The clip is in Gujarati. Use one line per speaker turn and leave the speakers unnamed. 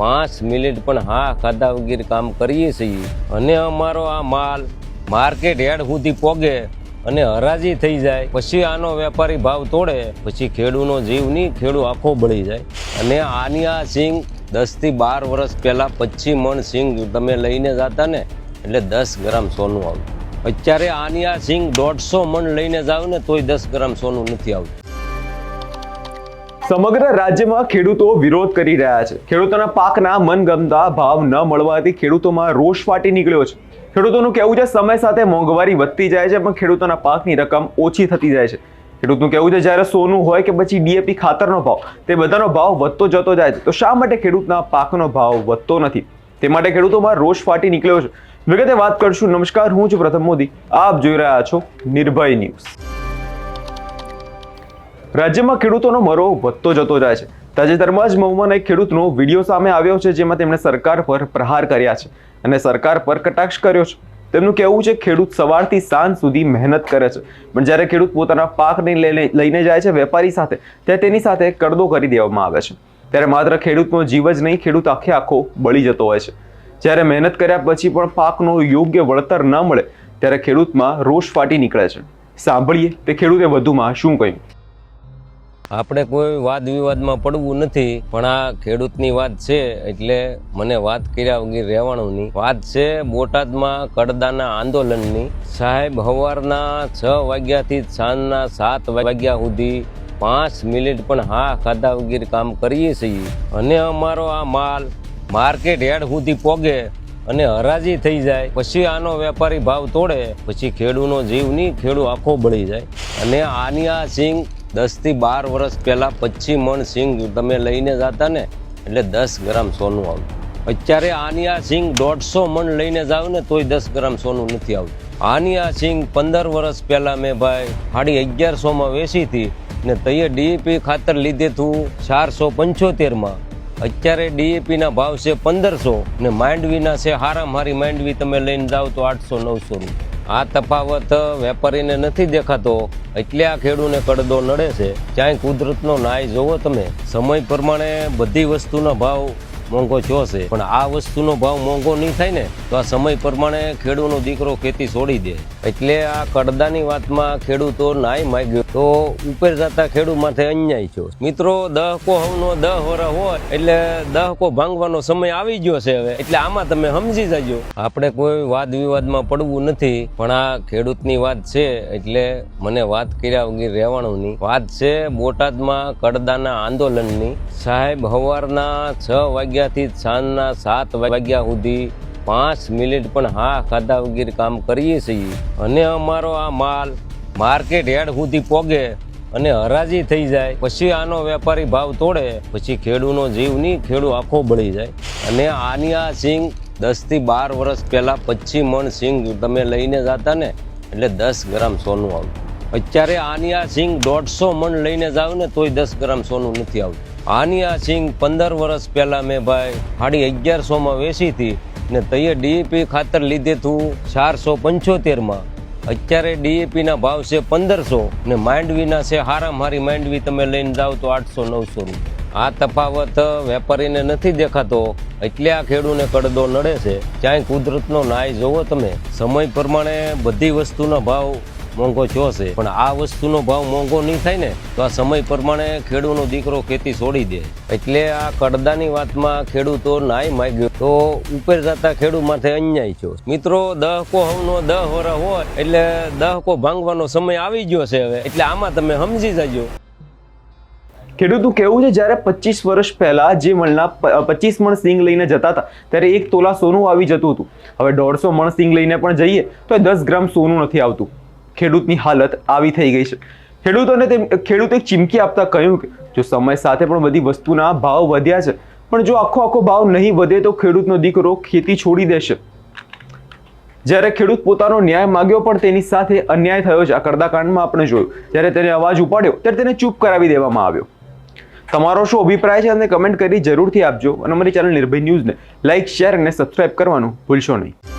પાંચ મિનિટ પણ હા ખાધા વગેરે કામ કરીએ છીએ. અને અમારો આ માલ માર્કેટ હેડ સુધી પોગે અને હરાજી થઈ જાય. પછી આનો વેપારી ભાવ તોડે. પછી ખેડૂનો જીવ નહીં, ખેડૂ આખો બળી જાય. અને આની આ સિંગ દસથી બાર વર્ષ પહેલાં પચીસ મણ સિંગ તમે લઈને જતા ને, એટલે દસ ગ્રામ સોનું આવ્યું અત્યારે આની આ સિંગ દોઢસો મણ લઈને જાવ ને, તોય દસ ગ્રામ સોનું નથી આવતું.
સમગ્ર રાજ્યમાં ખેડૂતો વિરોધ કરી રહ્યા છે. ખેડૂતોના પાકના મનગમતા ભાવ ન મળવાથી ખેડૂતોમાં રોષ ફાટી નીકળ્યો છે. ખેડૂતોનું કહેવું છે, સમય સાથે મોંઘવારી વધતી જાય છે, પણ ખેડૂતોના પાકની રકમ ઓછી થતી જાય છે. ખેડૂતનું કહેવું છે, જ્યારે સોનું હોય કે પછી ડીએપી ખાતરનો ભાવ, તે બધાનો ભાવ વધતો જતો જાય છે. તો શા માટે ખેડૂતના પાકનો ભાવ વધતો નથી? તે માટે ખેડૂતોમાં રોષ ફાટી નીકળ્યો છે. વિગતે વાત કરશું. નમસ્કાર, હું છું પ્રથમ મોદી. આપ જોઈ રહ્યા છો નિર્ભય ન્યૂઝ. રાજ્યમાં ખેડૂતોનો મરો વધતો જતો જાય છે. તાજેતરમાં જ મહુમાન એક ખેડૂતનો વીડિયો સામે આવ્યો છે, જેમાં તેમણે સરકાર પર પ્રહાર કર્યા છે અને સરકાર પર કટાક્ષ કર્યો છે. તેમનું કહેવું છે, ખેડૂત સવારથી સાંજ સુધી મહેનત કરે છે. પણ જ્યારે ખેડૂત પોતાના પાકને લઈને જાય છે વેપારી સાથે ત્યારે તેની સાથે કડદો કરી દેવામાં આવે છે. ત્યારે માત્ર ખેડૂતનો જીવ જ નહીં, ખેડૂત આખે આખો બળી જતો હોય છે. જ્યારે મહેનત કર્યા પછી પણ પાકનો યોગ્ય વળતર ન મળે, ત્યારે ખેડૂતમાં રોષ ફાટી નીકળે છે. સાંભળીએ તે ખેડૂતે વધુમાં શું કહ્યું.
આપણે કોઈ વાદ વિવાદમાં પડવું નથી, પણ આ ખેડૂતની વાત છે, એટલે મને વાત કર્યા વગર રહેવાનું વાત છે બોટાદમાં કડદાના આંદોલનની. સાહેબ, હવારના છ વાગ્યાથી સાંજના સાત વાગ્યા સુધી પાંચ મિનિટ પણ હા ખાધા વગર કામ કરીએ છીએ. અને અમારો આ માલ માર્કેટ હેડ સુધી પોગે અને હરાજી થઈ જાય. પછી આનો વેપારી ભાવ તોડે. પછી ખેડૂનો જીવ નહીં ખેડૂ આખો બળી જાય. અને આની આ સિંગ દસથી બાર વર્ષ પહેલાં પચીસ મણ સિંગ તમે લઈને જતા ને, એટલે દસ ગ્રામ સોનું આવ્યું અત્યારે આનિયા સિંગ દોઢસો મણ લઈને જાવ ને, તોય દસ ગ્રામ સોનું નથી આવતું આનિયા સિંગ પંદર વર્ષ પહેલાં મેં ભાઈ સાડી અગિયારસોમાં વેચી હતી ને તઈએ ડીએપી ખાતર લીધે તું ચારસો પંચોતેરમાં અત્યારે ડીએપીના ભાવ છે પંદરસો ને માંડવીના છે હારી માંડવી તમે લઈને જાઓ તો આઠસો નવસો રૂપિયા. આ તફાવત વેપારીને નથી દેખાતો. એટલે આ ખેડૂને કડદો નડે છે. ક્યાંય કુદરતનો નાય જોવો તમે. સમય પ્રમાણે બધી વસ્તુના ભાવ મોંઘો થયો છે. પણ આ વસ્તુનો ભાવ મોંઘો નહીં થાય ને, તો આ સમય પ્રમાણે ખેડૂતનો દીકરો ખેતી છોડી દે. એટલે આ કડદાની વાતમાં ખેડૂતો નાય માગ્યો. તો ઉપર જતા ખેડૂત માથે અન્યાય થયો. મિત્રો, દહકો હવનો દહ વર હોય, એટલે દહકો ભાંગવાનો સમય આવી ગયો છે હવે. એટલે આમાં તમે સમજી જજો. આપણે કોઈ વાદ વિવાદમાં પડવું નથી, પણ આ ખેડૂતની વાત છે, એટલે મને વાત કર્યા વગર રહેવાનું વાત છે બોટાદમાં કડદાના આંદોલનની. સાહેબ સવારના છ વાગ્યાથી સાંજના સાત વાગ્યા સુધી પાંચ મિનિટ પણ હા ખાધા વગેરે કામ કરીએ છીએ. અને અમારો આ માલ માર્કેટ હેડ સુધી પોગે અને હરાજી થઈ જાય. પછી આનો વેપારી ભાવ તોડે, પછી ખેડૂનો જીવ નહીં, ખેડૂ આખો બળી જાય. અને આની આ સિંગ દસથી બાર વર્ષ પહેલાં પચીસ મણ સિંગ તમે લઈને જતા ને, એટલે દસ ગ્રામ સોનું આવ્યું અત્યારે આની આ સિંગ દોઢસો મણ લઈને જાવ ને, તોય દસ ગ્રામ સોનું નથી આવતું. આની સિંઘ પંદર વર્ષ પહેલાં મેં ભાઈ સાડી અગિયારસોમાં વેચી હતી ને તઈએ ડીએપી ખાતર લીધે તું ચારસો પંચોતેરમાં. અત્યારે ડીએપીના ભાવ છે પંદરસો ને માંડવીના છે હારામ હારી માંડવી તમે લઈને જાઓ તો આઠસો નવસો રૂપિયા આ તફાવત વેપારીને નથી દેખાતો, એટલે આ ખેડૂને કડદો નડે છે. ક્યાંય કુદરતનો નાય જોવો તમે. સમય પ્રમાણે બધી વસ્તુના ભાવ મોંઘો થયો છે. પણ આ વસ્તુનો ભાવ મોંઘો નહીં થાય ને, તો આ સમય પ્રમાણે ખેડૂતનો દીકરો ખેતી છોડી દે. એટલે આ કડદાની વાતમાં ખેડૂતો નાય માગ્યો. તો ઉપર જતા ખેડૂત માથે અન્યાય થયો. મિત્રો, દહકો હવનો દહ વર હોય, એટલે દહકો ભાંગવાનો સમય આવી ગયો છે હવે. એટલે આમાં તમે સમજી જજો.
ખેડૂતું કેવું છે, જ્યારે પચીસ વર્ષ પહેલા જે મણના પચીસ મણ સિંગ લઈને જતા હતા, ત્યારે એક તોલા સોનું આવી જતું હતું. હવે દોઢસો મણ સિંગ લઈને પણ જઈએ, તો દસ ગ્રામ સોનું નથી આવતું. ખેડૂતની હાલત આવી થઈ ગઈ છે. ખેડૂતોને તે ખેડૂતે ચીમકી આપતા કહ્યું કે, જો સમય સાથે પણ બધી વસ્તુના ભાવ વધ્યા છે, પણ જો આખો આખો ભાવ નહીં વધે તો ખેડૂતનો દીકરો ખેતી છોડી દેશે. જ્યારે ખેડૂત પોતાનો ન્યાય માગ્યો પણ તેની સાથે અન્યાય થયો છે. આ કરદાકાંડમાં આપણે જોયું. જ્યારે તેને અવાજ ઉપાડ્યો, ત્યારે તેને ચૂપ કરાવી દેવામાં આવ્યો. તમારો શું અભિપ્રાય છે? અને કમેન્ટ કરી જરૂરથી આપજો. અને અમારી ચેનલ નિર્ભય ન્યૂઝને લાઇક શેર અને સબસ્ક્રાઇબ કરવાનું ભૂલશો નહીં.